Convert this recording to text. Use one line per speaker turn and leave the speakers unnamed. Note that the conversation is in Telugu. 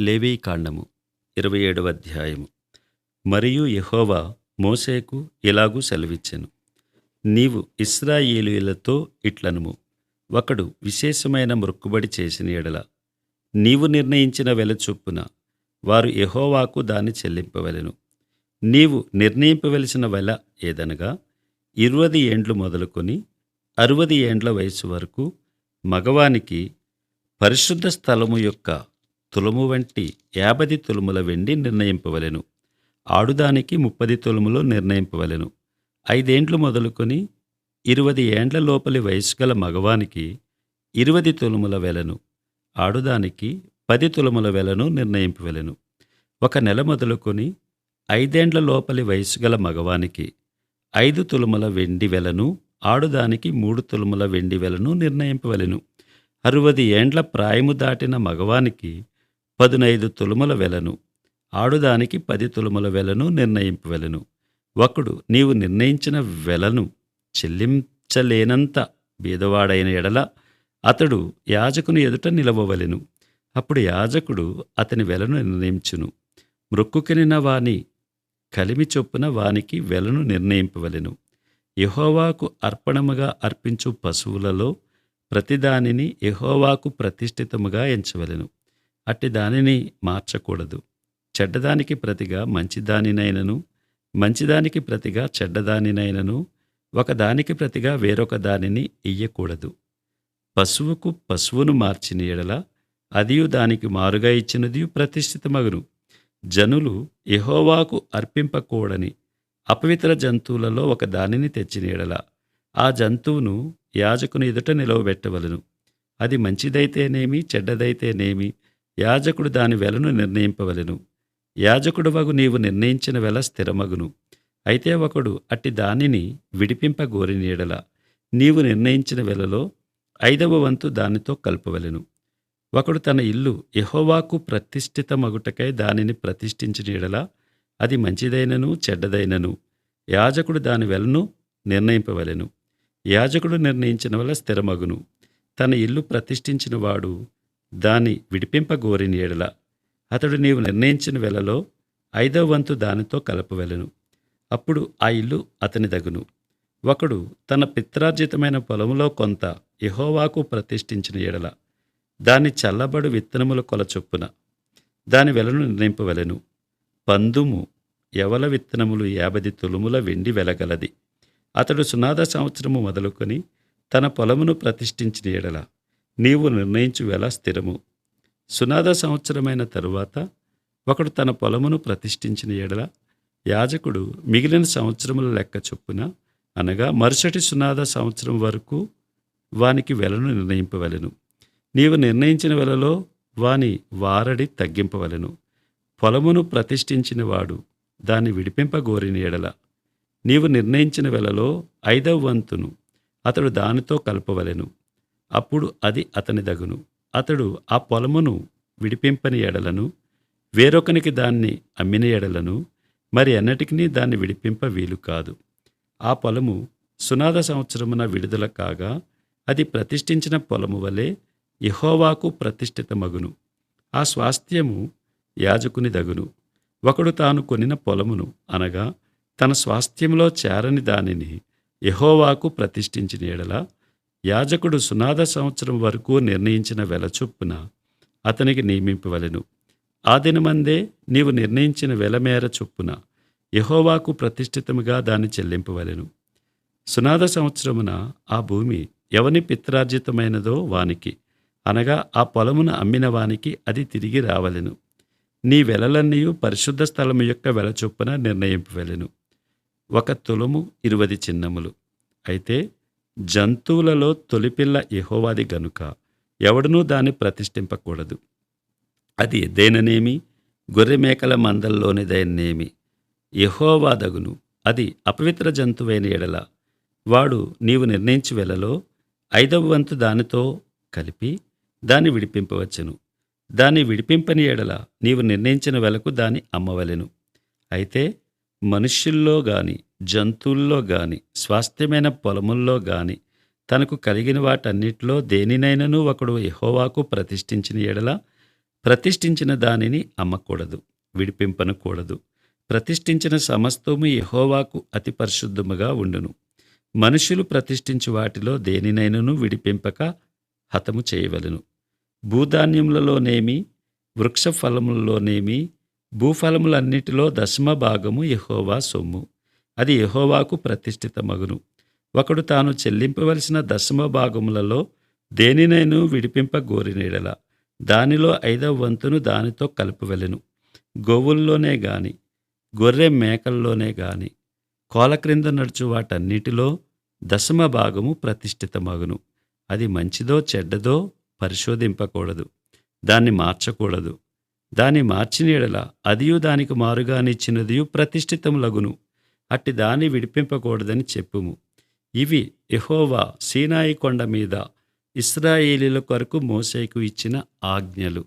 లేవీకాండము ఇరవై ఏడవ అధ్యాయము. మరియు యహోవా మోసేకు ఇలాగూ సెలవిచ్చెను. నీవు ఇస్రాయేలీలతో ఇట్లనుము. ఒకడు విశేషమైన మొక్కుబడి చేసిన ఎడల. నీవు నిర్ణయించిన వెల చొప్పున వారు యహోవాకు దాన్ని చెల్లింపవలెను. నీవు నిర్ణయింపవలసిన వెల ఏదనగా ఇరవది ఏండ్లు మొదలుకొని అరవది ఏండ్ల వయసు వరకు మగవానికి పరిశుద్ధ స్థలము యొక్క తులము వంటి యాభది తులముల వెండి నిర్ణయింపవలెను. ఆడుదానికి ముప్పది తులములు నిర్ణయింపవలెను. ఐదేండ్లు మొదలుకొని ఇరువది ఏండ్ల లోపలి వయసు గల మగవానికి ఇరువది తులముల వెలను ఆడుదానికి పది తులముల వెలను నిర్ణయింపవలెను. ఒక నెల మొదలుకొని ఐదేండ్ల లోపలి వయసు గల మగవానికి ఐదు తులముల వెండి వెలను ఆడుదానికి మూడు తులముల వెండి వెలను నిర్ణయింపవలెను. అరువది ఏండ్ల ప్రాయము దాటిన మగవానికి పదునైదు తులుముల వెలను. ఆడుదానికి పది తులుముల వెలను నిర్ణయింపవలెను. ఒకడు నీవు నిర్ణయించిన వెలను చెల్లించలేనంత బీదవాడైన ఎడల అతడు యాజకుని ఎదుట నిలవవలెను. అప్పుడు యాజకుడు అతని వెలను నిర్ణయించును. మృక్కుకినిన వాని కలిమి చొప్పున వానికి వెలను నిర్ణయింపవలెను. యహోవాకు అర్పణముగా అర్పించు పశువులలో ప్రతిదానిని యహోవాకు ప్రతిష్ఠితముగా ఎంచవలెను. అట్టి దానిని మార్చకూడదు. చెడ్డదానికి ప్రతిగా మంచిదానినైనను మంచిదానికి ప్రతిగా చెడ్డదానినైనను ఒకదానికి ప్రతిగా వేరొక దానిని ఇయ్యకూడదు. పశువుకు పశువును మార్చిన ఎడల అదియు దానికి మారుగా ఇచ్చినది ప్రతిష్ఠితమగును. జనులు ఎహోవాకు అర్పింపకూడని అపవిత్ర జంతువులలో ఒక దానిని తెచ్చిన ఎడల ఆ జంతువును యాజకుని ఎదుట నిలవబెట్టవలను. అది మంచిదైతేనేమి చెడ్డదైతేనేమి యాజకుడు దాని వెలను నిర్ణయింపవలెను. యాజకుడు వగు నీవు నిర్ణయించిన వెల స్థిరమగును. అయితే ఒకడు అట్టి దానిని విడిపింపగోరిన ఎడల నీవు నిర్ణయించిన వెలలో ఐదవ వంతు దానితో కలపవలెను. ఒకడు తన ఇల్లు యెహోవాకు ప్రతిష్ఠితమగుటకై దానిని ప్రతిష్ఠించిన ఎడల అది మంచిదైనను చెడ్డదైనను. యాజకుడు దాని వెలను నిర్ణయింపవలెను. యాజకుడు నిర్ణయించిన వల్ల స్థిరమగును. తన ఇల్లు ప్రతిష్ఠించిన దాని విడిపింపగోరిన ఎడల అతడు నీవు నిర్ణయించిన వెలలో ఐదవ వంతు దానితో కలపవెలను అప్పుడు ఆ ఇల్లు అతని దగును ఒకడు తన పిత్రార్జితమైన పొలంలో కొంత యెహోవాకు ప్రతిష్ఠించిన ఎడల దాని చల్లబడు విత్తనముల కొల చొప్పున దాని వెలను నిర్ణయింపవలెను పందుము ఎవల విత్తనములు యాభది తులుముల వెండి వెలగలది అతడు సునాద సంవత్సరము మొదలుకొని తన పొలమును ప్రతిష్ఠించిన ఎడల నీవు నిర్ణయించు వెల స్థిరము. సునాద సంవత్సరమైన తరువాత ఒకడు తన పొలమును ప్రతిష్ఠించిన ఎడల యాజకుడు మిగిలిన సంవత్సరముల లెక్క చొప్పున అనగా మరుసటి సునాద సంవత్సరం వరకు వానికి వెలను నిర్ణయింపవలెను. నీవు నిర్ణయించిన వెలలో వాని వారడి తగ్గింపవలెను. పొలమును ప్రతిష్ఠించిన వాడు దాన్ని విడిపింపగోరిన ఎడల. నీవు నిర్ణయించిన వెలలో ఐదవ వంతును అతడు దానితో కలపవలెను. అప్పుడు అది అతని దగును అతడు ఆ పొలమును విడిపింపని ఎడలను వేరొకనికి దాన్ని అమ్మిన ఎడలను మరి ఎన్నటికీ దాన్ని విడిపింప వీలు కాదు. ఆ పొలము సునాద సంవత్సరమున విడుదల కాగా అది ప్రతిష్ఠించిన పొలము వలె యెహోవాకు ప్రతిష్ఠితమగును. ఆ స్వాస్థ్యము యాజకుని దగును ఒకడు తాను కొనిన పొలమును అనగా తన స్వాస్థ్యంలో చేరని దానిని ఎహోవాకు ప్రతిష్ఠించిన ఎడల యాజకుడు సునాద సంవత్సరం వరకు నిర్ణయించిన వెల చొప్పున అతనికి నియమింపవలెను ఆ దినమందే నీవు నిర్ణయించిన వెల మేర చొప్పున యహోవాకు ప్రతిష్ఠితముగా దాన్ని చెల్లింపవలెను సునాద సంవత్సరమున ఆ భూమి ఎవని పిత్రార్జితమైనదో వానికి అనగా ఆ పొలమును అమ్మిన వానికి అది తిరిగి రావలెను. నీ వెలలన్నీ పరిశుద్ధ స్థలము యొక్క వెల చొప్పున నిర్ణయింపవలెను ఒక తులము ఇరువది చిన్నములు. అయితే జంతువులలో తొలిపిల్ల యహోవాది గనుక ఎవడనూ దాన్ని ప్రతిష్ఠింపకూడదు. అది ఎద్దైననేమి గొర్రెమేకల మందల్లోనిదైనేమి యహోవాదగును అది అపవిత్ర జంతువైన ఎడల. వాడు నీవు నిర్ణయించి వెలలో ఐదవ వంతు దానితో కలిపి దాన్ని విడిపింపవచ్చును. దాన్ని విడిపింపని ఎడల నీవు నిర్ణయించిన వెలకు దాన్ని అమ్మవలెను. అయితే మనుష్యుల్లో గాని జంతువుల్లో గాని స్వాస్థ్యమైన పొలముల్లో గాని తనకు కలిగిన వాటన్నిటిలో దేనినైనను ఒకడు ఎహోవాకు ప్రతిష్ఠించిన ఎడల ప్రతిష్ఠించిన దానిని అమ్మకూడదు విడిపింపనకూడదు. ప్రతిష్ఠించిన సమస్తము యెహోవాకు అతి పరిశుద్ధముగా ఉండును. మనుషులు ప్రతిష్ఠించు వాటిలో దేనినైనను విడిపింపక హతము చేయవలెను. భూధాన్యములలోనేమి వృక్ష ఫలములలోనేమి భూఫలములన్నిటిలో దశమ భాగము యహోవా సొమ్ము. అది యహోవాకు ప్రతిష్ఠిత మగును ఒకడు తాను చెల్లింపవలసిన దశమ భాగములలో దేనినైను విడిపింప గోరినీడల దానిలో ఐదవ వంతును దానితో కలుపువెలెను. గోవుల్లోనే గాని గొర్రె మేకల్లోనే గాని కోల క్రింద నడుచు వాటన్నిటిలో దశమ భాగము ప్రతిష్ఠితమగును. అది మంచిదో చెడ్డదో పరిశోధింపకూడదు. దాన్ని మార్చకూడదు. దాని మార్చినీడల అదియు దానికి మారుగానిచ్చినదియు ప్రతిష్ఠితములగును అట్టి దాన్ని విడిపింపకూడదని చెప్పుము. ఇవి ఎహోవా సీనాయి కొండ మీద ఇస్రాయేలీల కొరకు మోసేకు ఇచ్చిన ఆజ్ఞలు.